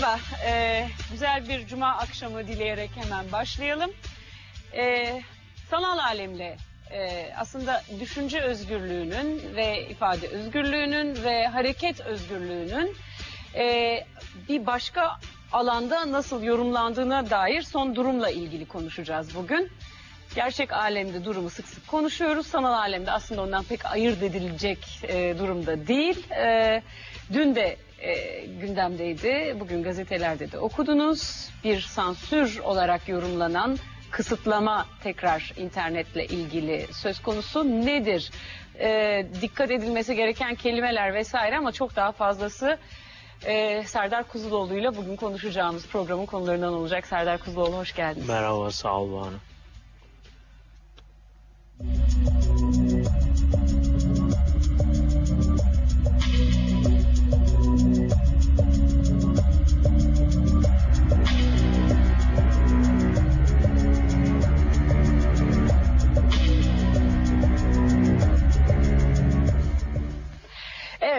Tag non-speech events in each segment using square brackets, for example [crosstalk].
Merhaba, ee, güzel bir cuma akşamı dileyerek hemen başlayalım. Ee, sanal alemde ee, aslında düşünce özgürlüğünün ve ifade özgürlüğünün ve hareket özgürlüğünün ee, bir başka alanda nasıl yorumlandığına dair son durumla ilgili konuşacağız bugün. Gerçek alemde durumu sık sık konuşuyoruz. Sanal alemde aslında ondan pek ayırt edilecek e, durumda değil. E, dün de e, gündemdeydi. Bugün gazetelerde de okudunuz. Bir sansür olarak yorumlanan kısıtlama tekrar internetle ilgili söz konusu nedir? E, dikkat edilmesi gereken kelimeler vesaire ama çok daha fazlası e, Serdar Kuzuloğlu ile bugün konuşacağımız programın konularından olacak. Serdar Kuzuloğlu hoş geldiniz. Merhaba sağ ol Banu.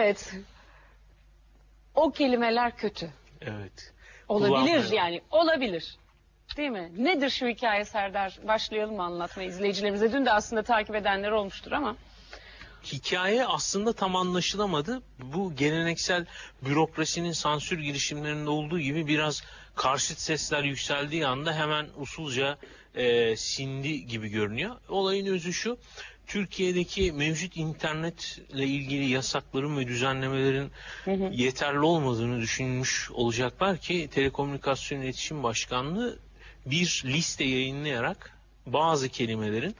Evet. O kelimeler kötü. Evet. Olabilir yani. Olabilir. Değil mi? Nedir şu hikaye Serdar? Başlayalım mı anlatmaya izleyicilerimize? Dün de aslında takip edenler olmuştur ama. Hikaye aslında tam anlaşılamadı. Bu geleneksel bürokrasinin sansür girişimlerinde olduğu gibi biraz karşıt sesler yükseldiği anda hemen usulca e, sindi gibi görünüyor. Olayın özü şu. Türkiye'deki mevcut internetle ilgili yasakların ve düzenlemelerin yeterli olmadığını düşünmüş olacaklar ki Telekomünikasyon İletişim Başkanlığı bir liste yayınlayarak bazı kelimelerin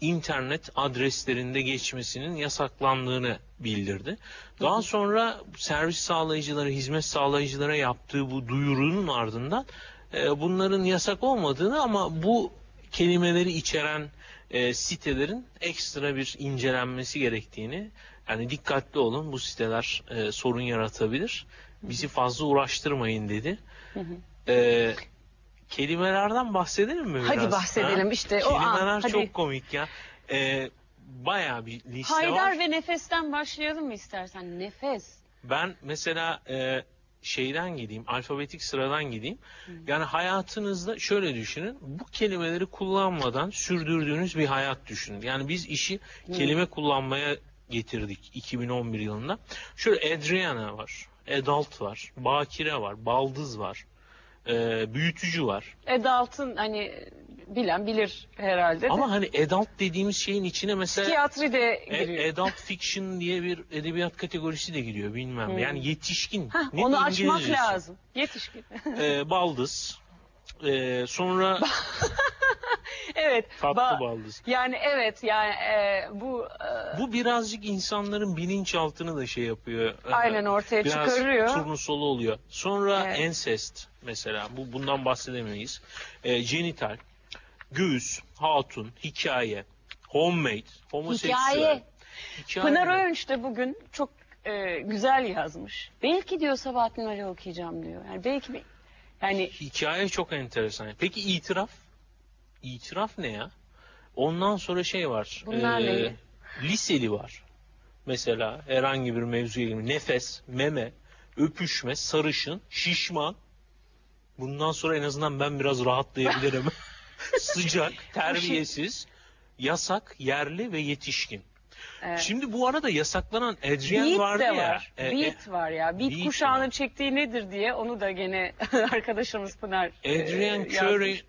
internet adreslerinde geçmesinin yasaklandığını bildirdi. Daha sonra servis sağlayıcılara, hizmet sağlayıcılara yaptığı bu duyurunun ardından e, bunların yasak olmadığını ama bu kelimeleri içeren e, sitelerin ekstra bir incelenmesi gerektiğini yani dikkatli olun bu siteler e, sorun yaratabilir. Bizi fazla uğraştırmayın dedi. E, kelimelerden bahsedelim mi biraz? Hadi bahsedelim Ha? işte o an, Kelimeler hadi. çok komik ya. E, bayağı bir liste Haydar var. ve Nefes'ten başlayalım mı istersen? Nefes. Ben mesela e, şeyden gideyim, alfabetik sıradan gideyim. Yani hayatınızda şöyle düşünün. Bu kelimeleri kullanmadan sürdürdüğünüz bir hayat düşünün. Yani biz işi kelime kullanmaya getirdik 2011 yılında. Şöyle Adriana var, Adult var, Bakire var, Baldız var, e, büyütücü var. Adult'ın hani bilen bilir herhalde de. Ama hani adult dediğimiz şeyin içine mesela Psikiyatri de e, giriyor. adult fiction diye bir edebiyat kategorisi de giriyor bilmem. Yani yetişkin. Hah, Ne onu açmak İngilizcesi? lazım. Yetişkin. e, baldız. E, sonra [laughs] evet. tatlı ba- baldız. Yani evet yani e, bu e, Bu birazcık insanların bilinçaltını da şey yapıyor. E, aynen ortaya Biraz çıkarıyor. turnusolu oluyor. Sonra Evet. incest mesela. Bu bundan bahsedemeyiz. E, genital, göğüs, hatun, hikaye, homemade, homoseksüel. Hikaye. Hikaye. Pınar Öğünç de bugün çok e, güzel yazmış. Belki diyor Sabahattin Ali okuyacağım diyor. Yani belki bir, yani Hikaye çok enteresan. Peki itiraf? İtiraf ne ya? Ondan sonra şey var. Bunlar ne? Liseli var. Mesela herhangi bir mevzuya ilgili. Nefes, meme, öpüşme, sarışın, şişman. Bundan sonra en azından ben biraz rahatlayabilirim. [laughs] Sıcak, terbiyesiz, yasak, yerli ve yetişkin. Evet. Şimdi bu arada yasaklanan Adrian Beat vardı de ya. var. e, e, Beat var ya. Beat, Beat kuşağının var. çektiği nedir diye onu da gene [laughs] arkadaşımız Pınar e, Adrian yazmış. Curry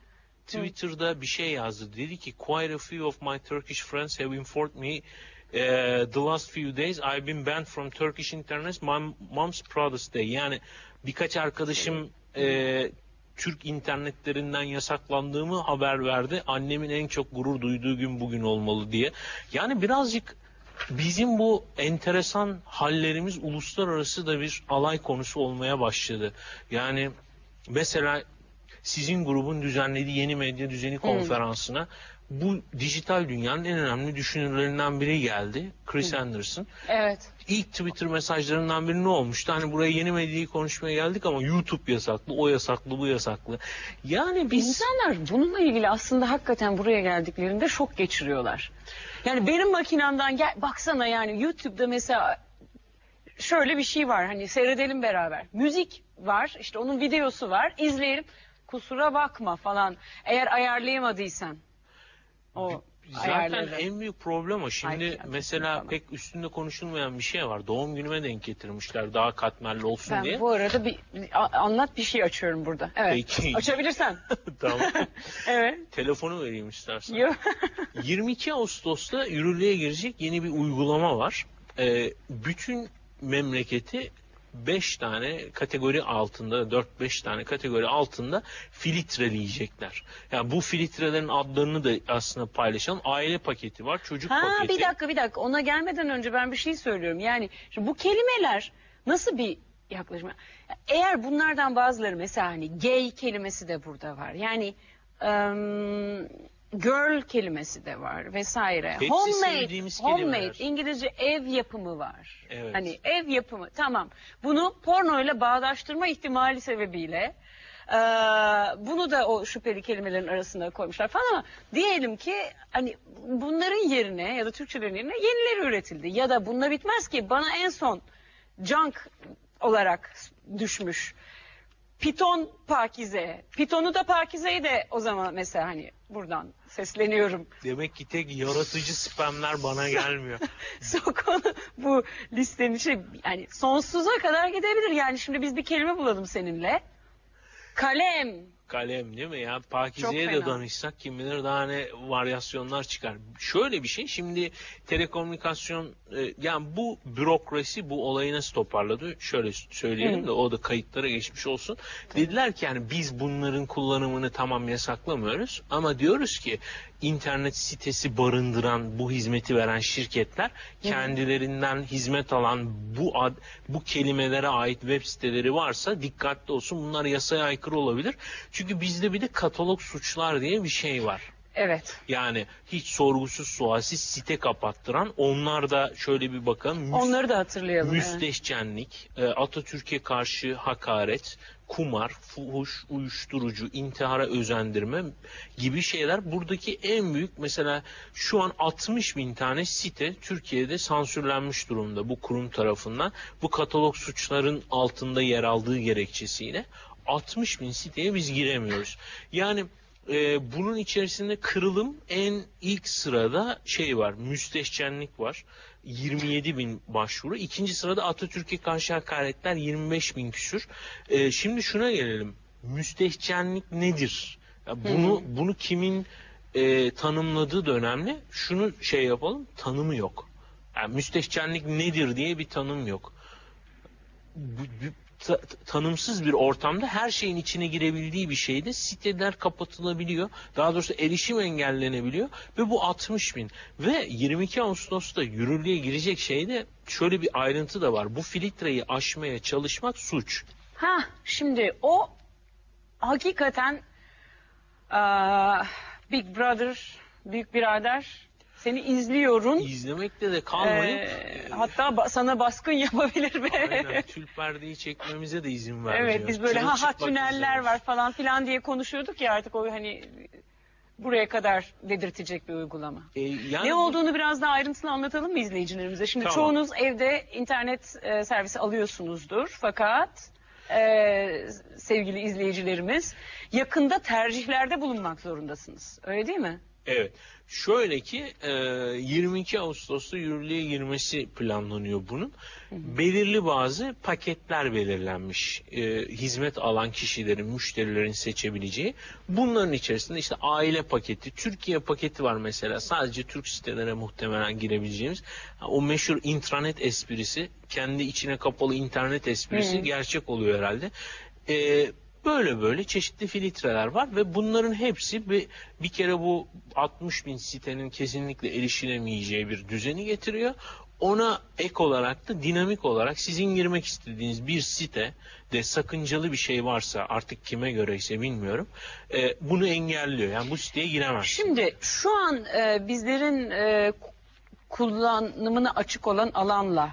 Twitter'da bir şey yazdı. Dedi ki quite a few of my Turkish friends have informed me uh, the last few days I've been banned from Turkish internet. My mom's proudest day. Yani birkaç arkadaşım e, Türk internetlerinden yasaklandığımı haber verdi. Annemin en çok gurur duyduğu gün bugün olmalı diye. Yani birazcık bizim bu enteresan hallerimiz uluslararası da bir alay konusu olmaya başladı. Yani mesela sizin grubun düzenlediği yeni medya düzeni konferansına bu dijital dünyanın en önemli düşünürlerinden biri geldi. Chris Anderson. Evet. İlk Twitter mesajlarından biri ne olmuştu? Hani buraya yeni medyayı konuşmaya geldik ama YouTube yasaklı, o yasaklı, bu yasaklı. Yani biz İnsanlar bununla ilgili aslında hakikaten buraya geldiklerinde şok geçiriyorlar. Yani benim makinamdan gel baksana yani YouTube'da mesela şöyle bir şey var hani seyredelim beraber. Müzik var işte onun videosu var izleyelim. Kusura bakma falan eğer ayarlayamadıysan o Zaten ayarları. en büyük problem o. Şimdi Ay, mesela tamam. pek üstünde konuşulmayan bir şey var. Doğum günüme denk getirmişler daha katmerli olsun Ben diye. bu arada bir a- anlat bir şey açıyorum burada. Evet. Peki. [laughs] Açabilirsen. [laughs] tamam. [laughs] evet. Telefonu vereyim istersen. Yok. 22 Ağustos'ta yürürlüğe girecek yeni bir uygulama var. Ee, bütün memleketi 5 tane kategori altında, 4-5 tane kategori altında filtreleyecekler. Yani bu filtrelerin adlarını da aslında paylaşalım. Aile paketi var, çocuk Ha paketi. bir dakika bir dakika ona gelmeden önce ben bir şey söylüyorum. Yani şimdi bu kelimeler nasıl bir yaklaşım? Eğer bunlardan bazıları mesela hani gay kelimesi de burada var. Yani ım, girl kelimesi de var vesaire. Hepsi homemade, sevdiğimiz homemade kelimeler. İngilizce ev yapımı var. Evet. Hani ev yapımı tamam. Bunu pornoyla bağdaştırma ihtimali sebebiyle eee, bunu da o şüpheli kelimelerin arasına koymuşlar falan ama diyelim ki hani bunların yerine ya da Türkçelerin yerine yenileri üretildi ya da bununla bitmez ki bana en son junk olarak düşmüş. Piton Pakize. Pitonu da Pakize'yi de o zaman mesela hani buradan sesleniyorum. Demek ki tek yaratıcı spamler bana gelmiyor. [laughs] Sok onu bu listenin içine yani sonsuza kadar gidebilir. Yani şimdi biz bir kelime bulalım seninle. Kalem. Kalem değil mi ya? Çok Pakize'ye de danışsak kim bilir daha ne varyasyonlar çıkar. Şöyle bir şey şimdi telekomünikasyon e, yani bu bürokrasi bu olayı nasıl toparladı? Şöyle söyleyelim Hı. de o da kayıtlara geçmiş olsun. Dediler ki yani biz bunların kullanımını tamam yasaklamıyoruz ama diyoruz ki internet sitesi barındıran bu hizmeti veren şirketler kendilerinden hizmet alan bu ad, bu kelimelere ait web siteleri varsa dikkatli olsun. Bunlar yasaya aykırı olabilir. Çünkü bizde bir de katalog suçlar diye bir şey var. Evet. Yani hiç sorgusuz sualsiz site kapattıran onlar da şöyle bir bakalım. Müs- Onları da hatırlayalım. evet. Müstehcenlik, e, Atatürk'e karşı hakaret, kumar, fuhuş, uyuşturucu, intihara özendirme gibi şeyler buradaki en büyük mesela şu an 60 bin tane site Türkiye'de sansürlenmiş durumda bu kurum tarafından. Bu katalog suçların altında yer aldığı gerekçesiyle 60 bin siteye biz giremiyoruz. Yani e, bunun içerisinde kırılım en ilk sırada şey var, müstehcenlik var. 27 bin başvuru. İkinci sırada Atatürk'e karşı hakaretler 25 bin küsür. E, şimdi şuna gelelim. Müstehcenlik nedir? Ya bunu bunu kimin e, tanımladığı da önemli. Şunu şey yapalım, tanımı yok. Yani müstehcenlik nedir diye bir tanım yok ta- tanımsız bir ortamda her şeyin içine girebildiği bir şeyde siteler kapatılabiliyor. Daha doğrusu erişim engellenebiliyor ve bu 60 bin. Ve 22 Ağustos'ta yürürlüğe girecek şeyde şöyle bir ayrıntı da var. Bu filtreyi aşmaya çalışmak suç. Ha şimdi o hakikaten aa, Big Brother, Büyük Birader seni izliyorum. İzlemekte de kalmayıp Ee, hatta ba- sana baskın [laughs] yapabilir be. aynen, tül perdeyi çekmemize de izin vermiyor. Evet biz böyle ha ha tüneller var falan filan diye konuşuyorduk ya artık o hani buraya kadar dedirtecek bir uygulama. E, yani ne olduğunu biraz daha ayrıntılı anlatalım mı izleyicilerimize? Şimdi Tamam. çoğunuz evde internet e, servisi alıyorsunuzdur fakat e, sevgili izleyicilerimiz yakında tercihlerde bulunmak zorundasınız. Öyle değil mi? Evet. Şöyle ki e, 22 Ağustos'ta yürürlüğe girmesi planlanıyor bunun. Belirli bazı paketler belirlenmiş. E, hizmet alan kişilerin, müşterilerin seçebileceği. Bunların içerisinde işte aile paketi, Türkiye paketi var mesela. Sadece Türk sitelere muhtemelen girebileceğimiz. O meşhur intranet esprisi, kendi içine kapalı internet esprisi Hı. gerçek oluyor herhalde. E, Böyle böyle çeşitli filtreler var ve bunların hepsi bir, bir kere bu 60 bin sitenin kesinlikle erişilemeyeceği bir düzeni getiriyor. Ona ek olarak da dinamik olarak sizin girmek istediğiniz bir site de sakıncalı bir şey varsa artık kime göre ise bilmiyorum e, bunu engelliyor. Yani bu siteye giremez. Şimdi şu an e, bizlerin e, kullanımına açık olan alanla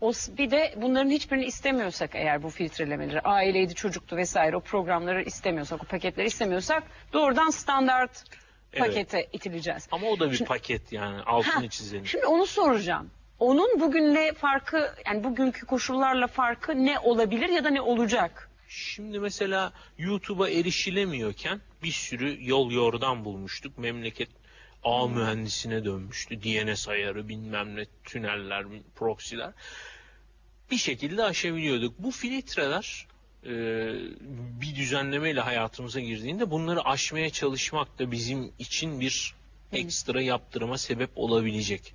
o bir de bunların hiçbirini istemiyorsak eğer bu filtrelemeleri aileydi çocuktu vesaire o programları istemiyorsak o paketleri istemiyorsak doğrudan standart Evet. pakete itileceğiz. Ama o da bir Şimdi- paket yani altını Ha, çizelim. Şimdi onu soracağım. onun bugünle farkı yani bugünkü koşullarla farkı ne olabilir ya da ne olacak? Şimdi mesela YouTube'a erişilemiyorken bir sürü yol yordan bulmuştuk. Memleket ağ mühendisine dönmüştü. DNS ayarı bilmem ne tüneller, proxy'ler. Bir şekilde aşabiliyorduk. Bu filtreler e, bir düzenlemeyle hayatımıza girdiğinde bunları aşmaya çalışmak da bizim için bir ekstra yaptırıma sebep olabilecek.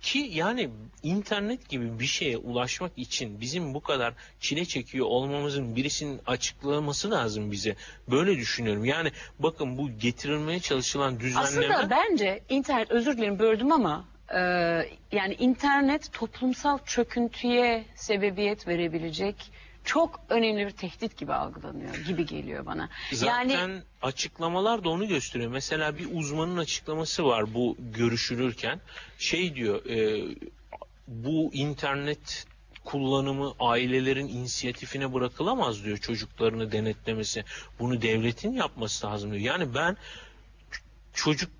Ki yani internet gibi bir şeye ulaşmak için bizim bu kadar çile çekiyor olmamızın birisinin açıklaması lazım bize. Böyle düşünüyorum. Yani bakın bu getirilmeye çalışılan düzenleme... Aslında bence internet özür dilerim böldüm ama e, yani internet toplumsal çöküntüye sebebiyet verebilecek çok önemli bir tehdit gibi algılanıyor gibi geliyor bana. Zaten yani açıklamalar da onu gösteriyor. Mesela bir uzmanın açıklaması var bu görüşülürken. Şey diyor, e, bu internet kullanımı ailelerin inisiyatifine bırakılamaz diyor çocuklarını denetlemesi. Bunu devletin yapması lazım diyor. Yani ben çocuk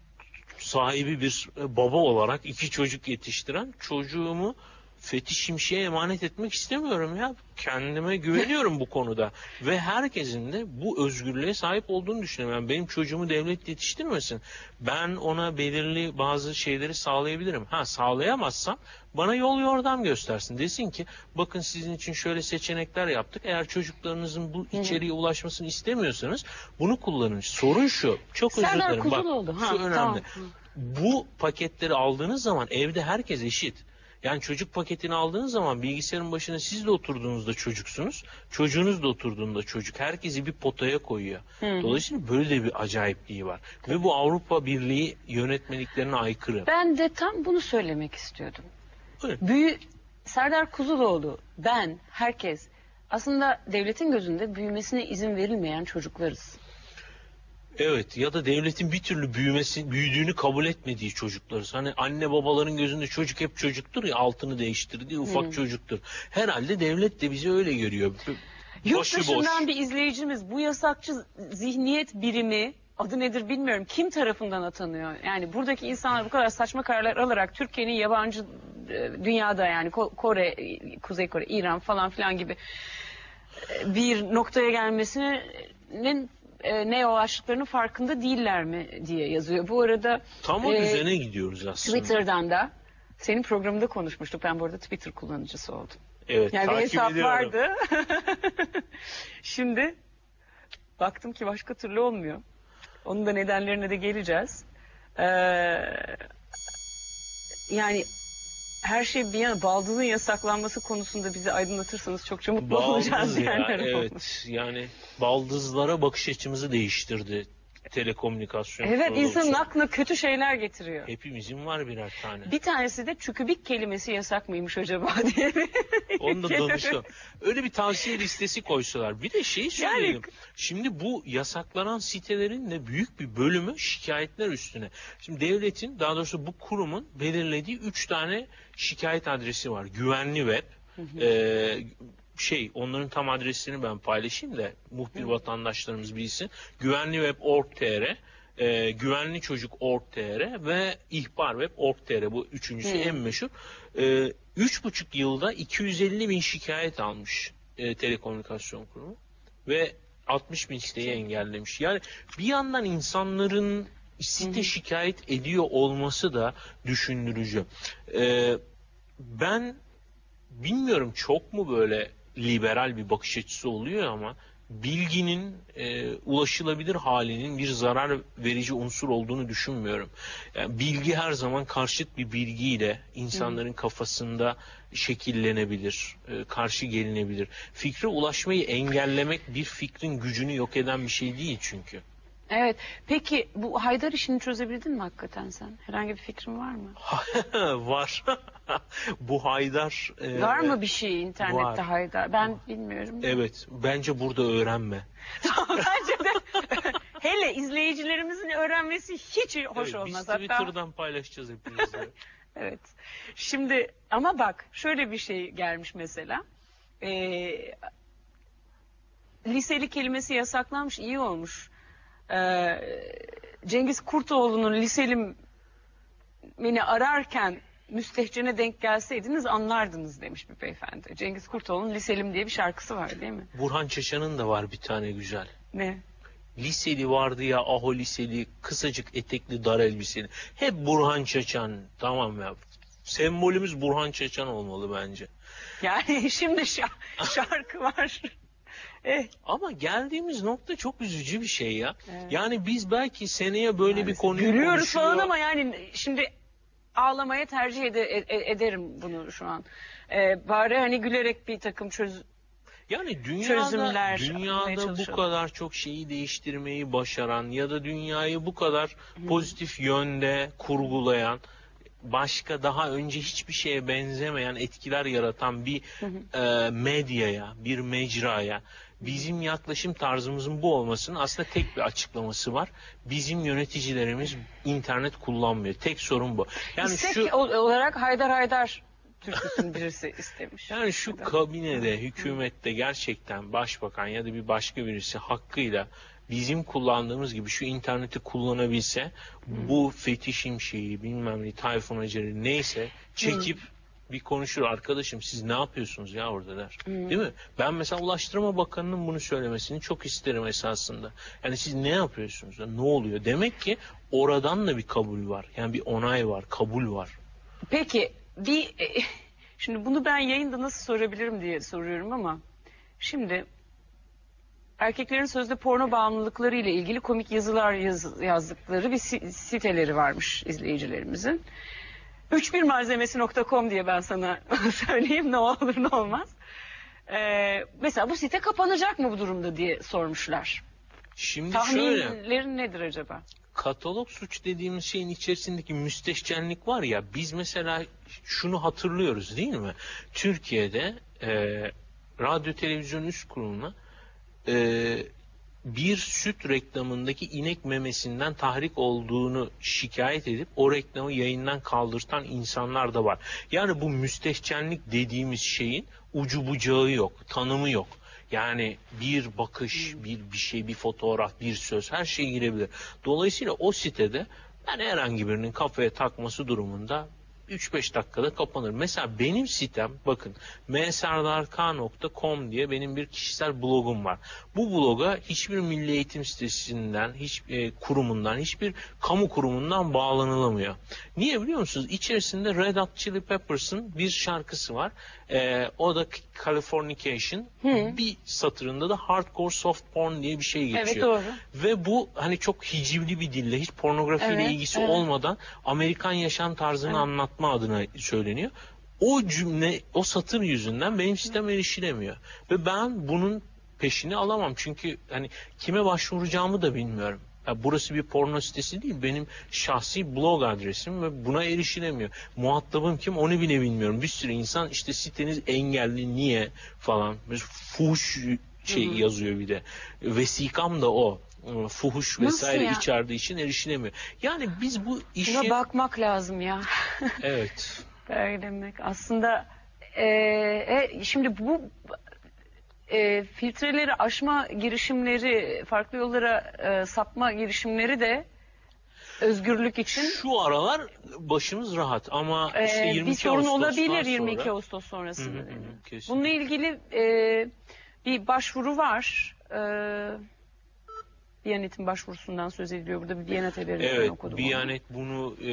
sahibi bir baba olarak iki çocuk yetiştiren çocuğumu Fethi Şimşek'e emanet etmek istemiyorum ya. Kendime güveniyorum bu konuda. Ve herkesin de bu özgürlüğe sahip olduğunu düşünüyorum. Yani benim çocuğumu devlet yetiştirmesin. Ben ona belirli bazı şeyleri sağlayabilirim. Ha sağlayamazsam bana yol yordam göstersin. Desin ki bakın sizin için şöyle seçenekler yaptık. Eğer çocuklarınızın bu içeriğe ulaşmasını istemiyorsanız bunu kullanın. Sorun şu. Çok özür dilerim. Bak, Kuzuloğlu. Ha, şu önemli. tamam. Bu paketleri aldığınız zaman evde herkes eşit. Yani çocuk paketini aldığınız zaman bilgisayarın başına siz de oturduğunuzda çocuksunuz. Çocuğunuz da oturduğunda çocuk. Herkesi bir potaya koyuyor. Dolayısıyla böyle de bir acayipliği var. Ve bu Avrupa Birliği yönetmeliklerine aykırı. ben de tam bunu söylemek istiyordum. Buyurun. Büyü Serdar Kuzuloğlu, ben, herkes aslında devletin gözünde büyümesine izin verilmeyen çocuklarız. Evet ya da devletin bir türlü büyümesi, büyüdüğünü kabul etmediği çocuklarız. Hani anne babaların gözünde çocuk hep çocuktur ya altını değiştirdiği ufak çocuktur. Herhalde devlet de bizi öyle görüyor. Yurt dışından bir izleyicimiz bu yasakçı zihniyet birimi adı nedir bilmiyorum kim tarafından atanıyor? Yani buradaki insanlar bu kadar saçma kararlar alarak Türkiye'nin yabancı e, dünyada yani Ko- Kore, Kuzey Kore, İran falan filan gibi e, bir noktaya gelmesinin e, ne yol açtıklarının farkında değiller mi diye yazıyor. Bu arada Tam o e, düzene gidiyoruz aslında. Twitter'dan da senin programında konuşmuştuk. Ben bu arada Twitter kullanıcısı oldum. Evet, Yani bir takip hesap ediyorum. vardı. [laughs] Şimdi baktım ki başka türlü olmuyor. Onun da nedenlerine de geleceğiz. Ee, yani her şey bir yana baldızın yasaklanması konusunda bizi aydınlatırsanız çokça mutlu olacağız. Baldız ya, yerler olmuş. evet. Yani baldızlara bakış açımızı değiştirdi telekomünikasyon. Evet insanın kuruluşu. aklına kötü şeyler getiriyor. Hepimizin var birer tane. Bir tanesi de çükübik kelimesi yasak mıymış acaba [laughs] diye. Onu da danışalım. Öyle bir tavsiye listesi koysalar. Bir de şeyi söyleyelim. Şimdi bu yasaklanan sitelerin de büyük bir bölümü şikayetler üstüne. Şimdi devletin daha doğrusu bu kurumun belirlediği üç tane şikayet adresi var. Güvenli web, e, şey onların tam adresini ben paylaşayım da muhbir vatandaşlarımız bilsin. Güvenli web.org.tr e, güvenli çocuk org.tr ve ihbar web org.tr bu üçüncüsü en meşhur. E, üç buçuk yılda 250 bin şikayet almış e, telekomünikasyon kurumu ve 60 bin siteyi engellemiş. Yani bir yandan insanların site şikayet ediyor olması da düşündürücü. E, ben bilmiyorum çok mu böyle liberal bir bakış açısı oluyor ama bilginin e, ulaşılabilir halinin bir zarar verici unsur olduğunu düşünmüyorum. Yani bilgi her zaman karşıt bir bilgiyle insanların kafasında şekillenebilir, e, karşı gelinebilir. Fikre ulaşmayı engellemek bir fikrin gücünü yok eden bir şey değil çünkü. Evet. Peki bu Haydar işini çözebildin mi hakikaten sen? Herhangi bir fikrin var mı? [laughs] var. [laughs] Bu Haydar. e, var mı bir şey internette var. Haydar? Ben bilmiyorum. Evet. Bence burada öğrenme. [laughs] Bence de hele izleyicilerimizin öğrenmesi hiç hoş Evet, olmaz. Biz Hatta Twitter'dan paylaşacağız hepinizle. evet. Şimdi ama bak şöyle bir şey gelmiş mesela. Ee, liseli kelimesi yasaklanmış iyi olmuş. Ee, Cengiz Kurtoğlu'nun liselim beni ararken müstehcene denk gelseydiniz anlardınız demiş bir beyefendi. Cengiz Kurtoğlu'nun Liselim diye bir şarkısı var değil mi? Burhan Çaşan'ın da var bir tane güzel. Ne? Liseli vardı ya aho liseli kısacık etekli dar elbiseli. Hep Burhan Çaçan tamam ya. Sembolümüz Burhan Çaçan olmalı bence. Yani [laughs] şimdi şa- şarkı var. Eh, Ama geldiğimiz nokta çok üzücü bir şey ya. Evet. Yani biz belki seneye böyle bir maalesef. konuyu Gülüyoruz konuşuyor. falan ama yani şimdi ağlamaya tercih ede- e- ederim bunu şu an. Ee, bari hani gülerek bir takım çöz Yani dünyada, dünyada bu kadar çok şeyi değiştirmeyi başaran ya da dünyayı bu kadar pozitif yönde kurgulayan başka daha önce hiçbir şeye benzemeyen etkiler yaratan bir e, medyaya, bir mecraya bizim yaklaşım tarzımızın bu olmasının aslında tek bir açıklaması var. Bizim yöneticilerimiz internet kullanmıyor. Tek sorun bu. Yani İstek şu ol- olarak Haydar Haydar türküsünü birisi [laughs] istemiş. Yani şu kabinede, hükümette gerçekten başbakan ya da bir başka birisi hakkıyla bizim kullandığımız gibi şu interneti kullanabilse bu fetişim şeyi bilmem ne Tayfun Acar'ı neyse çekip bir konuşur arkadaşım siz ne yapıyorsunuz ya orada der. Değil mi? Ben mesela Ulaştırma Bakanı'nın bunu söylemesini çok isterim esasında. Yani siz ne yapıyorsunuz? ya? Ne oluyor? Demek ki oradan da bir kabul var. Yani bir onay var, kabul var. Peki bir e, [laughs] şimdi bunu ben yayında nasıl sorabilirim diye soruyorum ama şimdi erkeklerin sözde porno bağımlılıkları ile ilgili komik yazılar yaz- yazdıkları bir si- siteleri varmış izleyicilerimizin. 31malzemesi.com diye ben sana [laughs] söyleyeyim ne olur ne olmaz. Ee, mesela bu site kapanacak mı bu durumda diye sormuşlar. Şimdi şöyle Tahminlerin nedir acaba? katalog suç dediğimiz şeyin içerisindeki müstehcenlik var ya biz mesela şunu hatırlıyoruz değil mi? Türkiye'de e, radyo televizyon üst kuruluna e, bir süt reklamındaki inek memesinden tahrik olduğunu şikayet edip o reklamı yayından kaldırtan insanlar da var. Yani bu müstehcenlik dediğimiz şeyin ucu bucağı yok, tanımı yok. Yani bir bakış, bir bir şey, bir fotoğraf, bir söz her şey girebilir. Dolayısıyla o sitede ben herhangi birinin kafaya takması durumunda 3-5 dakikada kapanır. Mesela benim sitem bakın mserdark.com diye benim bir kişisel blogum var. Bu bloga hiçbir milli eğitim sitesinden, hiç e, kurumundan, hiçbir kamu kurumundan bağlanılamıyor. Niye biliyor musunuz? İçerisinde Red Hot Chili Peppers'ın bir şarkısı var. E, o da Californication. Bir satırında da Hardcore Soft Porn diye bir şey geçiyor. Evet doğru. Ve bu hani çok hicivli bir dille hiç pornografiyle Evet, ilgisi evet. olmadan Amerikan yaşam tarzını Evet. anlatma adına söyleniyor. O cümle, o satır yüzünden benim sistem erişilemiyor. Ve ben bunun peşini alamam. Çünkü hani kime başvuracağımı da bilmiyorum. Ya burası bir porno sitesi değil. Benim şahsi blog adresim ve buna erişilemiyor. Muhatabım kim onu bile bilmiyorum. Bir sürü insan işte siteniz engelli niye falan. Fuhuş şey Hı hı. yazıyor bir de. Vesikam da o. Ee, Fuhuş Nasıl vesaire ya? içerdiği için erişilemiyor. Yani biz bu işi... Buna bakmak lazım ya. Evet. [laughs] Böyle demek. Aslında e, e, şimdi bu e, filtreleri aşma girişimleri, farklı yollara e, sapma girişimleri de özgürlük için Şu aralar başımız rahat ama e, işte 22 bir sorun Ağustos'tan olabilir sonra- 22 Ağustos Hı sonrasında. hı hı, kesin. Bununla ilgili e, bir başvuru var. E, Diyanet'in başvurusundan söz ediliyor. Burada bir Diyanet haberini ben Evet, okudum. onu. Biyanet bunu e,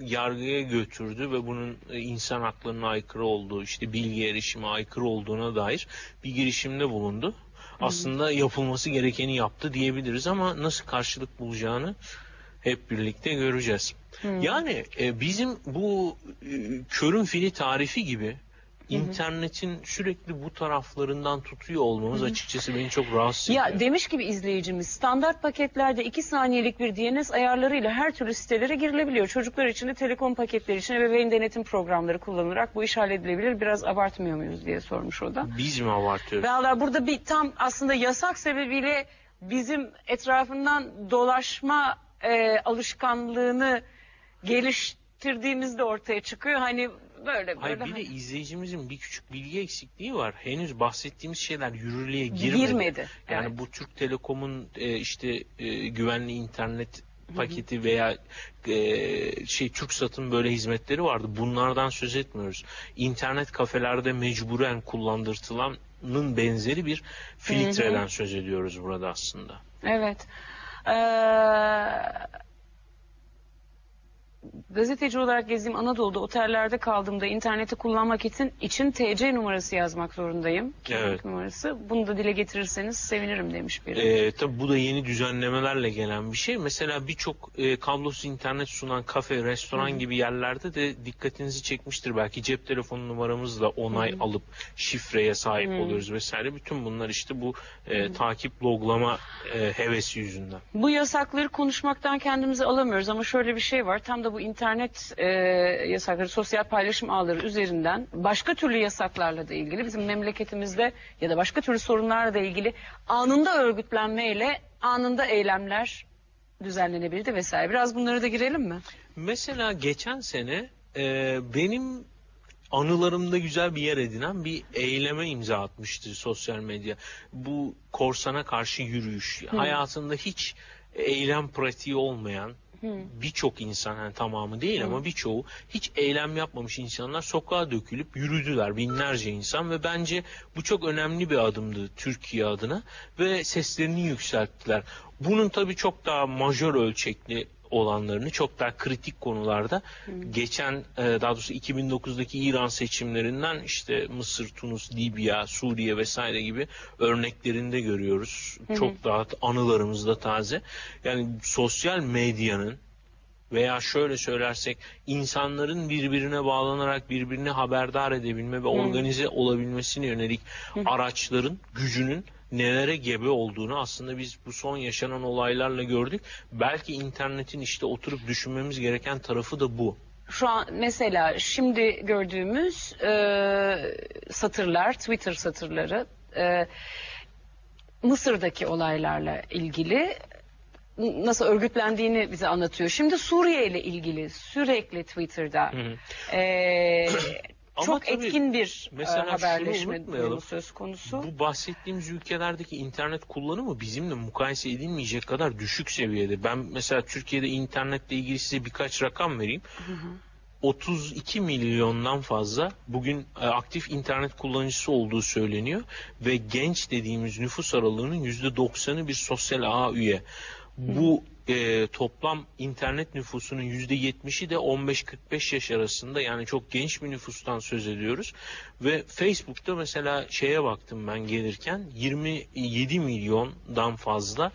yargıya götürdü ve bunun e, insan haklarına aykırı olduğu, işte bilgi erişime aykırı olduğuna dair bir girişimde bulundu. Aslında yapılması gerekeni yaptı diyebiliriz ama nasıl karşılık bulacağını hep birlikte göreceğiz. Yani e, bizim bu e, körün fili tarifi gibi internetin sürekli bu taraflarından tutuyor olmamız açıkçası beni çok rahatsız ediyor. Ya demiş gibi izleyicimiz standart paketlerde 2 saniyelik bir DNS ayarlarıyla her türlü sitelere girilebiliyor. Çocuklar için de telekom paketleri için ebeveyn denetim programları kullanılarak bu iş halledilebilir. Biraz abartmıyor muyuz diye sormuş o da. Biz mi abartıyoruz? Valla burada bir tam aslında yasak sebebiyle bizim etrafından dolaşma e, alışkanlığını geliştirdiğimiz de ortaya çıkıyor. Hani böyle Hayır böyle bir de hani izleyicimizin bir küçük bilgi eksikliği var. Henüz bahsettiğimiz şeyler yürürlüğe girmedi. girmedi. Yani Evet. bu Türk Telekom'un e, işte e, güvenli internet paketi veya e, şey TürkSat'ın böyle hizmetleri vardı. Bunlardan söz etmiyoruz. İnternet kafelerde mecburen kullandırtılanın benzeri bir filtreden söz ediyoruz burada aslında. Evet. Ee, gazeteci olarak gezdiğim Anadolu'da otellerde kaldığımda interneti kullanmak için, için TC numarası yazmak zorundayım. Kimlik Evet. numarası. Bunu da dile getirirseniz sevinirim demiş biri. Ee, tabii bu da yeni düzenlemelerle gelen bir şey. Mesela birçok e, kablosuz internet sunan kafe, restoran gibi yerlerde de dikkatinizi çekmiştir. Belki cep telefonu numaramızla onay alıp şifreye sahip oluyoruz vesaire. Bütün bunlar işte bu e, takip loglama e, hevesi yüzünden. Bu yasakları konuşmaktan kendimizi alamıyoruz ama şöyle bir şey var. Tam da bu internet e, yasakları, sosyal paylaşım ağları üzerinden başka türlü yasaklarla da ilgili bizim memleketimizde ya da başka türlü sorunlarla da ilgili anında örgütlenmeyle anında eylemler düzenlenebildi vesaire. Biraz bunlara da girelim mi? Mesela geçen sene e, benim anılarımda güzel bir yer edinen bir eyleme imza atmıştı sosyal medya. Bu korsana karşı yürüyüş. Hayatında hiç eylem pratiği olmayan birçok insan yani tamamı değil ama birçoğu hiç eylem yapmamış insanlar sokağa dökülüp yürüdüler binlerce insan ve bence bu çok önemli bir adımdı Türkiye adına ve seslerini yükselttiler. Bunun tabii çok daha majör ölçekli olanlarını çok daha kritik konularda geçen e, daha doğrusu 2009'daki İran seçimlerinden işte Mısır, Tunus, Libya, Suriye vesaire gibi örneklerinde görüyoruz. Çok daha anılarımızda taze. Yani sosyal medyanın veya şöyle söylersek insanların birbirine bağlanarak birbirini haberdar edebilme ve organize olabilmesine yönelik araçların gücünün nelere gebe olduğunu aslında biz bu son yaşanan olaylarla gördük. Belki internetin işte oturup düşünmemiz gereken tarafı da bu. Şu an mesela şimdi gördüğümüz e, satırlar, Twitter satırları e, Mısır'daki olaylarla ilgili nasıl örgütlendiğini bize anlatıyor. Şimdi Suriye ile ilgili sürekli Twitter'da hı. e, Ama çok tabii etkin bir e, mesela haberleşme durumu söz konusu. Bu bahsettiğimiz ülkelerdeki internet kullanımı bizimle mukayese edilmeyecek kadar düşük seviyede. Ben mesela Türkiye'de internetle ilgili size birkaç rakam vereyim. 32 milyondan fazla bugün e, aktif internet kullanıcısı olduğu söyleniyor ve genç dediğimiz nüfus aralığının %90'ı bir sosyal ağ üye. Bu e, toplam internet nüfusunun %70'i de 15-45 yaş arasında yani çok genç bir nüfustan söz ediyoruz. Ve Facebook'ta mesela şeye baktım ben gelirken 27 milyondan fazla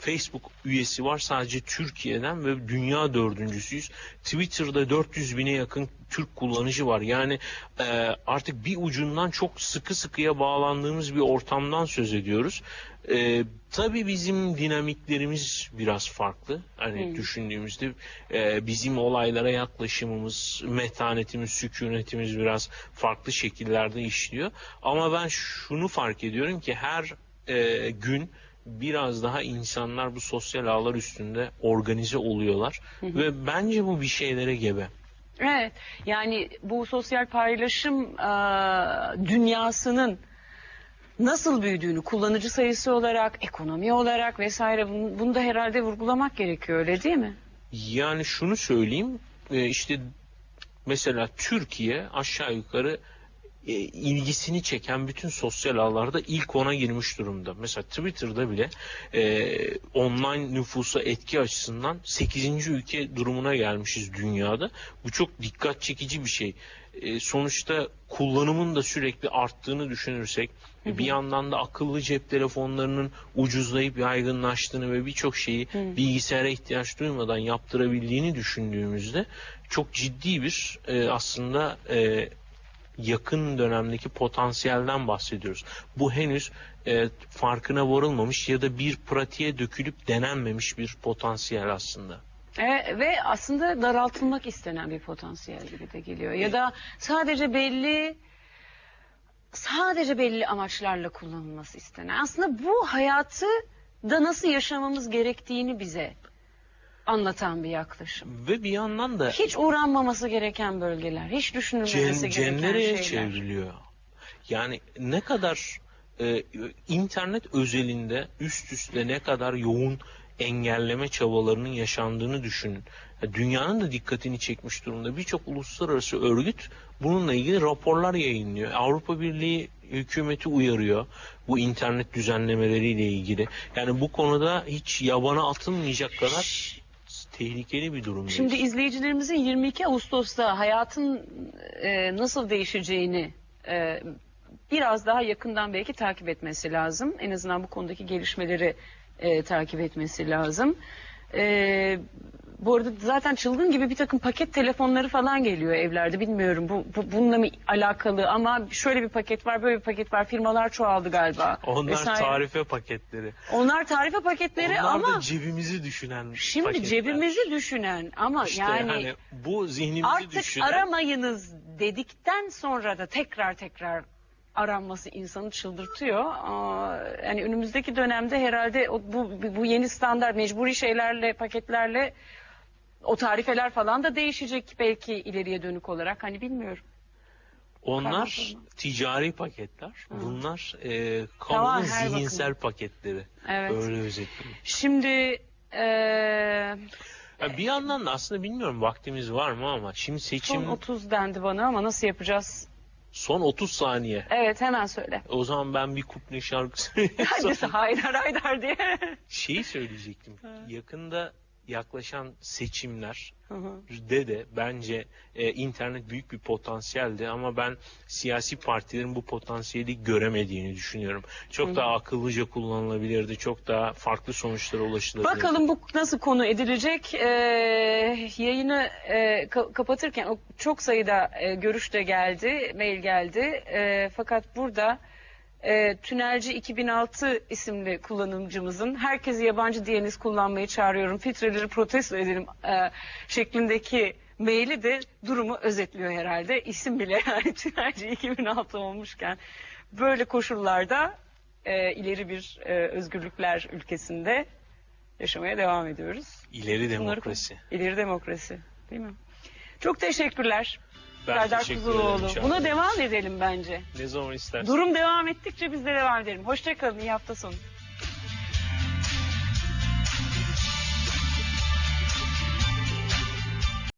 Facebook üyesi var sadece Türkiye'den ve dünya dördüncüsüyüz. Twitter'da 400 bine yakın Türk kullanıcı var. Yani e, artık bir ucundan çok sıkı sıkıya bağlandığımız bir ortamdan söz ediyoruz. E, tabii bizim dinamiklerimiz biraz farklı. Hani düşündüğümüzde e, bizim olaylara yaklaşımımız, metanetimiz, sükunetimiz biraz farklı şekillerde işliyor. Ama ben şunu fark ediyorum ki her e, gün biraz daha insanlar bu sosyal ağlar üstünde organize oluyorlar ve bence bu bir şeylere gebe. Evet yani bu sosyal paylaşım e, dünyasının nasıl büyüdüğünü kullanıcı sayısı olarak, ekonomi olarak vesaire bunu, da herhalde vurgulamak gerekiyor öyle değil mi? Yani şunu söyleyeyim e, işte mesela Türkiye aşağı yukarı e, ilgisini çeken bütün sosyal ağlarda ilk ona girmiş durumda. Mesela Twitter'da bile e, online nüfusa etki açısından 8. ülke durumuna gelmişiz dünyada. Bu çok dikkat çekici bir şey. E, sonuçta kullanımın da sürekli arttığını düşünürsek bir yandan da akıllı cep telefonlarının ucuzlayıp yaygınlaştığını ve birçok şeyi bilgisayara ihtiyaç duymadan yaptırabildiğini düşündüğümüzde çok ciddi bir e, aslında e, yakın dönemdeki potansiyelden bahsediyoruz. Bu henüz e, farkına varılmamış ya da bir pratiğe dökülüp denenmemiş bir potansiyel aslında. E, ve aslında daraltılmak istenen bir potansiyel gibi de geliyor. Ya da sadece belli sadece belli amaçlarla kullanılması istenen. Aslında bu hayatı da nasıl yaşamamız gerektiğini bize anlatan bir yaklaşım. Ve bir yandan da Hiç uğranmaması gereken bölgeler, hiç düşünülmemesi cen, gereken cennereye şeyler. çevriliyor. Yani ne kadar e, internet özelinde üst üste ne kadar yoğun engelleme çabalarının yaşandığını düşünün. Ya Dünyanın da dikkatini çekmiş durumda. Birçok uluslararası örgüt bununla ilgili raporlar yayınlıyor. Avrupa Birliği hükümeti uyarıyor bu internet düzenlemeleriyle ilgili. Yani bu konuda hiç yabana atılmayacak kadar tehlikeli bir durum. Şimdi izleyicilerimizin 22 Ağustos'ta hayatın e, nasıl değişeceğini e, biraz daha yakından belki takip etmesi lazım. En azından bu konudaki gelişmeleri e, takip etmesi lazım. E, bu arada zaten çılgın gibi bir takım paket telefonları falan geliyor evlerde. Bilmiyorum bu, bu bununla mı alakalı ama şöyle bir paket var, böyle bir paket var. Firmalar çoğaldı galiba. Onlar vesaire. tarife paketleri. Onlar tarife paketleri Onlar ama da cebimizi düşünen şimdi paketler. cebimizi düşünen ama İşte yani hani bu zihnimizi Artık düşünen aramayınız dedikten sonra da tekrar tekrar aranması insanı çıldırtıyor. Aa, Yani önümüzdeki dönemde herhalde o- bu, bu yeni standart mecburi şeylerle, paketlerle o tarifeler falan da değişecek belki ileriye dönük olarak. Hani bilmiyorum. onlar ticari paketler. Bunlar e, kamunun zihinsel paketleri. Evet. Öyle özetleyeyim. Şimdi Ya bir yandan da aslında bilmiyorum vaktimiz var mı ama şimdi seçim son 30 dendi bana ama nasıl yapacağız? son 30 saniye. Evet hemen söyle. O zaman ben bir kuple şarkısı Hadi Haydar Haydar diye. şeyi söyleyecektim. Yakında yaklaşan seçimler de de bence e, internet büyük bir potansiyeldi ama ben siyasi partilerin bu potansiyeli göremediğini düşünüyorum. Çok daha akıllıca kullanılabilirdi. Çok daha farklı sonuçlara ulaşılabilirdi. Bakalım bu nasıl konu edilecek. Ee, yayını e, ka- kapatırken çok sayıda e, görüş de geldi, mail geldi. E, fakat burada e, Tünelci 2006 isimli kullanımcımızın herkesi yabancı diyeniz kullanmayı çağırıyorum, filtreleri protesto edelim e, şeklindeki maili de durumu özetliyor herhalde. İsim bile [laughs] yani Tünelci 2006 olmuşken böyle koşullarda e, ileri bir e, özgürlükler ülkesinde yaşamaya devam ediyoruz. İleri Bunları demokrasi. kon- İleri demokrasi. Değil mi? Çok teşekkürler. Serdar teşekkür Kuzuloğlu. ederim Çağla. Buna devam edelim bence. Ne zaman istersen. Durum devam ettikçe biz de devam edelim. Hoşçakalın. iyi hafta sonu.